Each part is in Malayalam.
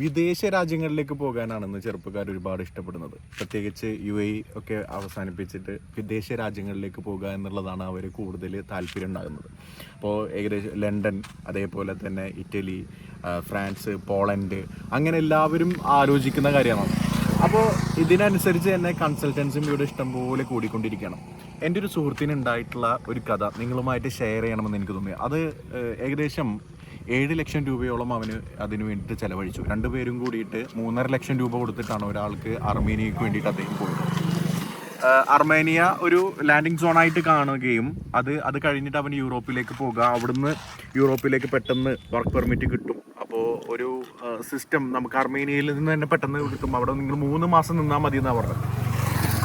വിദേശ രാജ്യങ്ങളിലേക്ക് പോകാനാണെന്ന് ചെറുപ്പക്കാർ ഒരുപാട് ഇഷ്ടപ്പെടുന്നത്. പ്രത്യേകിച്ച് യു എ ഒക്കെ അവസാനിപ്പിച്ചിട്ട് വിദേശ രാജ്യങ്ങളിലേക്ക് പോകുക എന്നുള്ളതാണ് അവർ കൂടുതൽ താല്പര്യം ഉണ്ടാകുന്നത്. അപ്പോൾ ഏകദേശം ലണ്ടൻ അതേപോലെ തന്നെ ഇറ്റലി ഫ്രാൻസ് പോളണ്ട് അങ്ങനെ എല്ലാവരും ആലോചിക്കുന്ന കാര്യമാണ്. അപ്പോൾ ഇതിനനുസരിച്ച് തന്നെ കൺസൾട്ടൻസും ഇവിടെ ഇഷ്ടംപോലെ കൂടിക്കൊണ്ടിരിക്കണം. എന്റെ ഒരു സുഹൃത്തിന് ഉണ്ടായിട്ടുള്ള ഒരു കഥ നിങ്ങളുമായിട്ട് ഷെയർ ചെയ്യണമെന്ന് എനിക്ക് തോന്നി. അത് ഏകദേശം ഏഴ് ലക്ഷം രൂപയോളം അവന് അതിന് വേണ്ടിയിട്ട് ചെലവഴിച്ചു. രണ്ടുപേരും കൂടിയിട്ട് മൂന്നര ലക്ഷം രൂപ കൊടുത്തിട്ടാണ് ഒരാൾക്ക് അർമേനിയക്ക് വേണ്ടിയിട്ട് അദ്ദേഹം പോയത്. അർമേനിയ ഒരു ലാൻഡിംഗ് സോണായിട്ട് കാണുകയും അത് അത് കഴിഞ്ഞിട്ട് അവൻ യൂറോപ്പിലേക്ക് പോകുക അവിടുന്ന് യൂറോപ്പിലേക്ക് പെട്ടെന്ന് വർക്ക് പെർമിറ്റ് കിട്ടും. അപ്പോൾ ഒരു സിസ്റ്റം നമുക്ക് അർമേനിയയിൽ നിന്ന് തന്നെ പെട്ടെന്ന് കിട്ടും. അവിടെ നിങ്ങൾ മൂന്ന് മാസം നിന്നാൽ മതി എന്നാണ് പറഞ്ഞത്.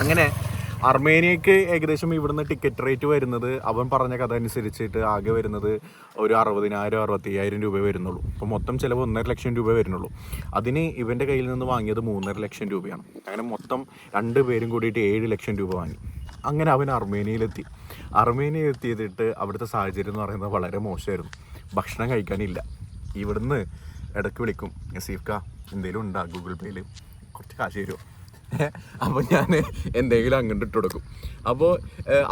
അങ്ങനെ അർമേനിയക്ക് ഏകദേശം ഇവിടുന്ന് ടിക്കറ്റ് റേറ്റ് വരുന്നത് അവൻ പറഞ്ഞ കഥ അനുസരിച്ചിട്ട് ആകെ വരുന്നത് ഒരു അറുപതിനായിരം അറുപത്തയ്യായിരം രൂപ വരുന്നുള്ളൂ. അപ്പോൾ മൊത്തം ചിലവ് ഒന്നര ലക്ഷം രൂപ വരുന്നുള്ളൂ. അതിന് ഇവന്റെ കയ്യിൽ നിന്ന് വാങ്ങിയത് മൂന്നര ലക്ഷം രൂപയാണ്. അങ്ങനെ മൊത്തം രണ്ട് പേരും കൂടിയിട്ട് ഏഴ് ലക്ഷം രൂപ വാങ്ങി. അങ്ങനെ അവൻ അർമേനിയയിലെത്തി. അർമേനിയയിൽ എത്തിയിട്ട് അവിടുത്തെ സാഹചര്യം എന്ന് പറയുന്നത് വളരെ മോശമായിരുന്നു. ഭക്ഷണം കഴിക്കാനില്ല. ഇവിടുന്ന് ഇടയ്ക്ക് വിളിക്കും സീഫ്ക എന്തെങ്കിലും ഉണ്ടാ ഗൂഗിൾ പേയിൽ? കുറച്ച് കാശ് തരുമോ? അപ്പോൾ ഞാൻ എന്തെങ്കിലും അങ്ങോട്ട് ഇട്ട് കൊടുക്കും. അപ്പോൾ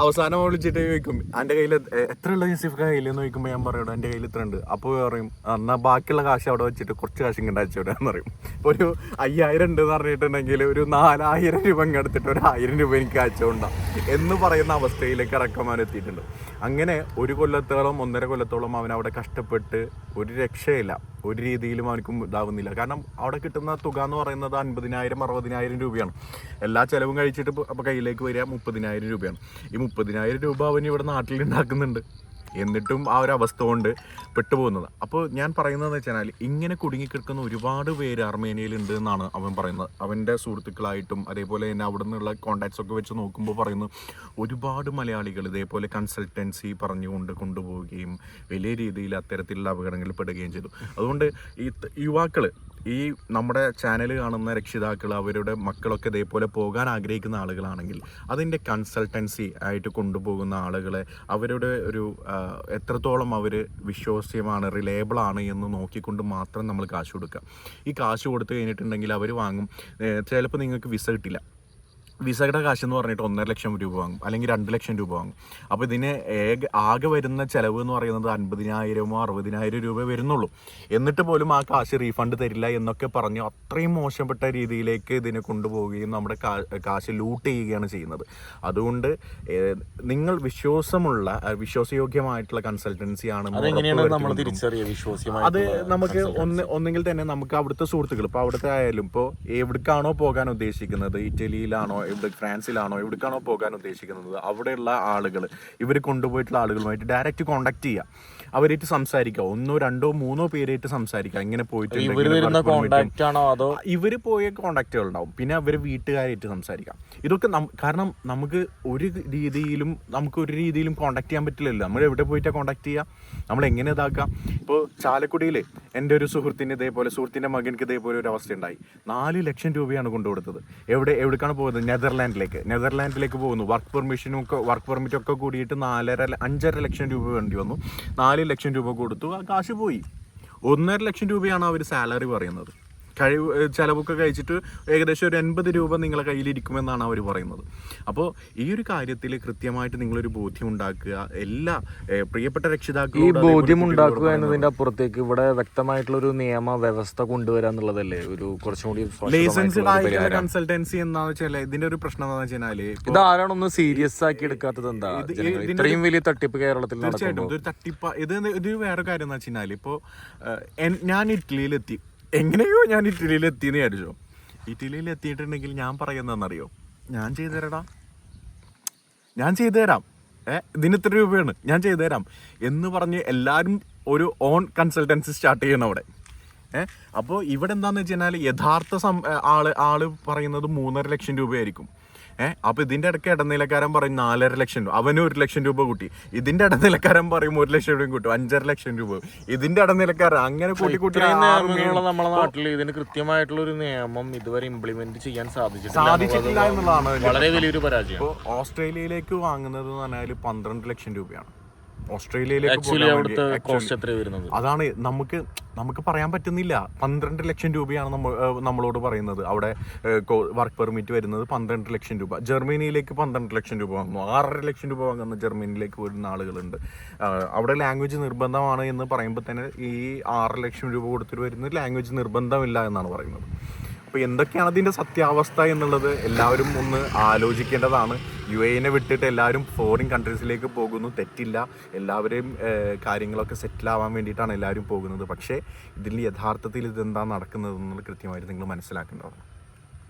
അവസാനം വിളിച്ചിട്ട് ചോദിക്കും എന്റെ കയ്യിൽ എത്ര ഉള്ളത് യൂസിഫ് കയ്യിൽ എന്ന് ചോദിക്കുമ്പോൾ ഞാൻ പറയുള്ളൂ എന്റെ കയ്യിൽ ഇത്ര ഉണ്ട് അപ്പോൾ പറയും എന്നാൽ ബാക്കിയുള്ള കാശ് അവിടെ വെച്ചിട്ട് കുറച്ച് കാശ് ഇങ്ങോട്ട് അയച്ചു വിടാന്ന് പറയും. ഒരു അയ്യായിരം ഉണ്ട് എന്ന് പറഞ്ഞിട്ടുണ്ടെങ്കിൽ ഒരു നാലായിരം രൂപ എടുത്തിട്ട് ഒരു ആയിരം രൂപ എനിക്ക് അയച്ചുകൊണ്ടാണ് എന്ന് പറയുന്ന അവസ്ഥയിലേക്ക് ഇറക്കമാൻ എത്തിയിട്ടുണ്ട്. അങ്ങനെ ഒരു കൊല്ലത്തോളം ഒന്നര കൊല്ലത്തോളം അവൻ അവിടെ കഷ്ടപ്പെട്ട് ഒരു രക്ഷയില്ല. ഒരു രീതിയിലും അവനക്കും ഇതാവുന്നില്ല. കാരണം അവിടെ കിട്ടുന്ന തുക എന്ന് പറയുന്നത് അൻപതിനായിരം അറുപതിനായിരം രൂപയാണ്. എല്ലാ ചിലവും കഴിച്ചിട്ട് അപ്പോൾ കയ്യിലേക്ക് വരിക മുപ്പതിനായിരം രൂപയാണ്. ഈ മുപ്പതിനായിരം രൂപ അവൻ ഇവിടെ നാട്ടിൽ ഉണ്ടാക്കുന്നുണ്ട്. എന്നിട്ടും ആ ഒരു അവസ്ഥ കൊണ്ട് പെട്ടുപോകുന്നത്. അപ്പോൾ ഞാൻ പറയുന്നതെന്ന് വെച്ചാൽ ഇങ്ങനെ കുടുങ്ങിക്കിടക്കുന്ന ഒരുപാട് പേര് അർമേനിയയിൽ ഉണ്ട് എന്നാണ് അവൻ പറയുന്നത്. അവന്റെ സുഹൃത്തുക്കളായിട്ടും അതേപോലെ തന്നെ അവിടെ നിന്നുള്ള കോണ്ടാക്ട്സ് ഒക്കെ വെച്ച് നോക്കുമ്പോൾ പറയുന്നു ഒരുപാട് മലയാളികൾ ഇതേപോലെ കൺസൾട്ടൻസി പറഞ്ഞുകൊണ്ട് കൊണ്ടുപോവുകയും വലിയ രീതിയിൽ അത്തരത്തിലുള്ള അപകടങ്ങളിൽ പെടുകയും ചെയ്തു. അതുകൊണ്ട് ഈ യുവാക്കൾ ഈ നമ്മുടെ ചാനൽ കാണുന്ന രക്ഷിതാക്കൾ അവരുടെ മക്കളൊക്കെ ഇതേപോലെ പോകാൻ ആഗ്രഹിക്കുന്ന ആളുകളാണെങ്കിൽ അതിന്റെ കൺസൾട്ടൻസി ആയിട്ട് കൊണ്ടുപോകുന്ന ആളുകളെ അവരുടെ ഒരു എത്രത്തോളം അവർ വിശ്വാസ്യമാണ് റിലയബിൾ ആണ് എന്ന് നോക്കിക്കൊണ്ട് മാത്രം നമ്മൾ കാശ് കൊടുക്കുക. ഈ കാശ് കൊടുത്തു കഴിഞ്ഞിട്ടുണ്ടെങ്കിൽ അവർ വാങ്ങും. ചിലപ്പോൾ നിങ്ങൾക്ക് വിസ കിട്ടില്ല. വിസയുടെ കാശ് എന്ന് പറഞ്ഞിട്ട് ഒന്നര ലക്ഷം രൂപ വാങ്ങും അല്ലെങ്കിൽ രണ്ട് ലക്ഷം രൂപ വാങ്ങും. അപ്പോൾ ഇതിന് ഏക ആകെ വരുന്ന ചിലവ് എന്ന് പറയുന്നത് അൻപതിനായിരമോ അറുപതിനായിരം രൂപ വരുന്നുള്ളൂ. എന്നിട്ട് പോലും ആ കാശ് റീഫണ്ട് തരില്ല എന്നൊക്കെ പറഞ്ഞ് അത്രയും മോശപ്പെട്ട രീതിയിലേക്ക് ഇതിനെ കൊണ്ടുപോവുകയും നമ്മുടെ കാശ് ലൂട്ട് ചെയ്യുകയാണ് ചെയ്യുന്നത്. അതുകൊണ്ട് നിങ്ങൾ വിശ്വാസമുള്ള വിശ്വാസയോഗ്യമായിട്ടുള്ള കൺസൾട്ടൻസി ആണ് അത് നമുക്ക് ഒന്ന് ഒന്നെങ്കിൽ തന്നെ നമുക്ക് അവിടുത്തെ സുഹൃത്തുക്കൾ ഇപ്പോൾ അവിടുത്തെ ആയാലും ഇപ്പോൾ എവിടേക്കാണോ പോകാൻ ഉദ്ദേശിക്കുന്നത്? ഇറ്റലിയിലാണോ എവിടെ ഫ്രാൻസിലാണോ എവിടേക്കാണോ പോകാൻ ഉദ്ദേശിക്കുന്നത് അവിടെയുള്ള ആളുകൾ ഇവർ കൊണ്ടുപോയിട്ടുള്ള ആളുകളുമായിട്ട് ഡയറക്റ്റ് കോണ്ടാക്ട് ചെയ്യുക അവരായിട്ട് സംസാരിക്കുക ഒന്നോ രണ്ടോ മൂന്നോ പേരായിട്ട് സംസാരിക്കുക ഇങ്ങനെ പോയിട്ടുണ്ട് അതോ? ഇവർ പോയ കോണ്ടാക്റ്റുകൾ ഉണ്ടാവും പിന്നെ അവർ വീട്ടുകാരായിട്ട് സംസാരിക്കാം. ഇതൊക്കെ കാരണം നമുക്ക് ഒരു രീതിയിലും നമുക്ക് ഒരു രീതിയിലും കോണ്ടാക്ട് ചെയ്യാൻ പറ്റില്ലല്ലോ. നമ്മൾ എവിടെ പോയിട്ടാണ് കോണ്ടാക്ട് ചെയ്യുക നമ്മൾ എങ്ങനെ ഇതാക്കാം? ഇപ്പോൾ ചാലക്കുടിയിൽ എന്റെ ഒരു സുഹൃത്തിന്റെ ഇതേപോലെ സുഹൃത്തിന്റെ മകൻക്ക് ഇതേപോലെ ഒരു അവസ്ഥ ഉണ്ടായി നാല് ലക്ഷം രൂപയാണ് കൊണ്ടുകൊടുത്തത്. എവിടെ എവിടേക്കാണ് പോകുന്നത് നെതർലാൻഡിലേക്ക്. നെതർലാൻഡിലേക്ക് പോകുന്നു. വർക്ക് പെർമിഷനും ഒക്കെ വർക്ക് പെർമിറ്റൊക്കെ കൂടിയിട്ട് നാലര അഞ്ചര ലക്ഷം രൂപ വേണ്ടി വന്നു. നാല് ലക്ഷം രൂപ കൊടുത്തു. ആ കാശ് പോയി. ഒന്നര ലക്ഷം രൂപയാണ് അവർ സാലറി പറയുന്നത്. കഴിവ് ചിലവൊക്കെ കഴിച്ചിട്ട് ഏകദേശം ഒരു എൺപത് രൂപ നിങ്ങളെ കയ്യിലിരിക്കുമെന്നാണ് അവർ പറയുന്നത്. അപ്പോൾ ഈ ഒരു കാര്യത്തിൽ കൃത്യമായിട്ട് നിങ്ങളൊരു ബോധ്യം ഉണ്ടാക്കുക എല്ലാ പ്രിയപ്പെട്ട രക്ഷിതാക്കൾ ഈ ബോധ്യം ഉണ്ടാക്കുക എന്നതിന്റെ അപ്പുറത്തേക്ക് ഇവിടെ വ്യക്തമായിട്ടുള്ള ഒരു നിയമ വ്യവസ്ഥ കൊണ്ടുവരിക എന്നുള്ളതല്ലേ? ഒരു കുറച്ചും കൂടി ലൈസൻസ്ഡ് ആയിട്ടുള്ള. കൺസൾട്ടൻസി എന്താണെന്ന് വെച്ചാൽ ഇതിന്റെ ഒരു പ്രശ്നം എന്താണെന്ന് വെച്ചാൽ ഇത് ആരാണൊന്ന് സീരിയസ് ആക്കി എടുക്കാത്തത് എന്താ? ഇത്രയും വലിയ തട്ടിപ്പ് കേരളത്തിൽ തീർച്ചയായിട്ടും നടക്കുമ്പോൾ ഇതൊരു തട്ടിപ്പ. ഇത് ഇത് വേറെ കാര്യം എന്ന് വെച്ചാൽ ഇപ്പോൾ ഞാൻ ഇറ്റലിയിലെത്തി. എങ്ങനെയോ ഞാൻ ഇറ്റലിയിലെത്തി എത്തിയെന്ന് വിചാരിച്ചോ. ഇറ്റലിയിൽ എത്തിയിട്ടുണ്ടെങ്കിൽ ഞാൻ പറയുന്നതെന്നറിയോ ഞാൻ ചെയ്തു തരടാ. ഞാൻ ചെയ്തുതരാം ഏ ഇതിന് ഇത്ര രൂപയാണ്. ഞാൻ ചെയ്തുതരാം എന്ന് പറഞ്ഞ് എല്ലാവരും ഒരു ഓൺ കൺസൾട്ടൻസി സ്റ്റാർട്ട് ചെയ്യണം അവിടെ. ഏ അപ്പോൾ ഇവിടെ എന്താണെന്ന് വെച്ച് കഴിഞ്ഞാൽ യഥാർത്ഥ സം ആൾ ആൾ പറയുന്നത് മൂന്നര ലക്ഷം രൂപയായിരിക്കും. ഏഹ് അപ്പൊ ഇതിന്റെ ഇടയ്ക്ക് ഇടനിലക്കാരൻ പറയും നാലര ലക്ഷം രൂപ. അവനും ഒരു ലക്ഷം രൂപ കൂട്ടി. ഇതിന്റെ ഇടനിലക്കാരൻ പറയും ഒരു ലക്ഷം രൂപയും കൂട്ടും. അഞ്ചര ലക്ഷം രൂപ. ഇതിന്റെ ഇടനിലക്കാരൻ അങ്ങനെ കൂട്ടി കൂട്ടി നമ്മളെ നാട്ടിൽ ഇതിന് കൃത്യമായിട്ടുള്ള ഒരു നിയമം ഇതുവരെ ഇംപ്ലിമെന്റ് ചെയ്യാൻ സാധിച്ചിട്ടില്ല സാധിച്ചിട്ടില്ല എന്നുള്ളതാണ് എന്നുള്ളത് വളരെ വലിയൊരു പരാജയം. ഓസ്ട്രേലിയയിലേക്ക് വാങ്ങുന്നത് എന്ന് പറഞ്ഞാൽ പന്ത്രണ്ട് ലക്ഷം രൂപയാണ്. ഓസ്ട്രേലിയയിലേക്ക് അതാണ് നമുക്ക് നമുക്ക് പറയാൻ പറ്റുന്നില്ല. പന്ത്രണ്ട് ലക്ഷം രൂപയാണ് നമ്മ നമ്മളോട് പറയുന്നത്. അവിടെ വർക്ക് പെർമിറ്റ് വരുന്നത് പന്ത്രണ്ട് ലക്ഷം രൂപ. ജർമ്മനിയിലേക്ക് പന്ത്രണ്ട് ലക്ഷം രൂപ വാങ്ങുന്നു ആറര ലക്ഷം രൂപ വാങ്ങുന്ന ജർമ്മനിയിലേക്ക് വരുന്ന ആളുകളുണ്ട്. അവിടെ ലാംഗ്വേജ് നിർബന്ധമാണ് എന്ന് പറയുമ്പോൾ തന്നെ ഈ ആറ് ലക്ഷം രൂപ കൊടുത്തിട്ട് വരുന്നത് ലാംഗ്വേജ് നിർബന്ധമില്ല എന്നാണ് പറയുന്നത്. അപ്പോൾ എന്തൊക്കെയാണ് അതിന്റെ സത്യാവസ്ഥ എന്നുള്ളത് എല്ലാവരും ഒന്ന് ആലോചിക്കേണ്ടതാണ്. യു എനെ വിട്ടിട്ട് എല്ലാവരും ഫോറിൻ കൺട്രീസിലേക്ക് പോകുന്നു. തെറ്റില്ല. എല്ലാവരെയും കാര്യങ്ങളൊക്കെ സെറ്റിൽ ആവാൻ വേണ്ടിയിട്ടാണ് എല്ലാവരും പോകുന്നത്. പക്ഷേ ഇതിൽ യഥാർത്ഥത്തിൽ ഇതെന്താണ് നടക്കുന്നത് എന്നുള്ളത് കൃത്യമായിട്ട് നിങ്ങൾ മനസ്സിലാക്കേണ്ടതാണ്.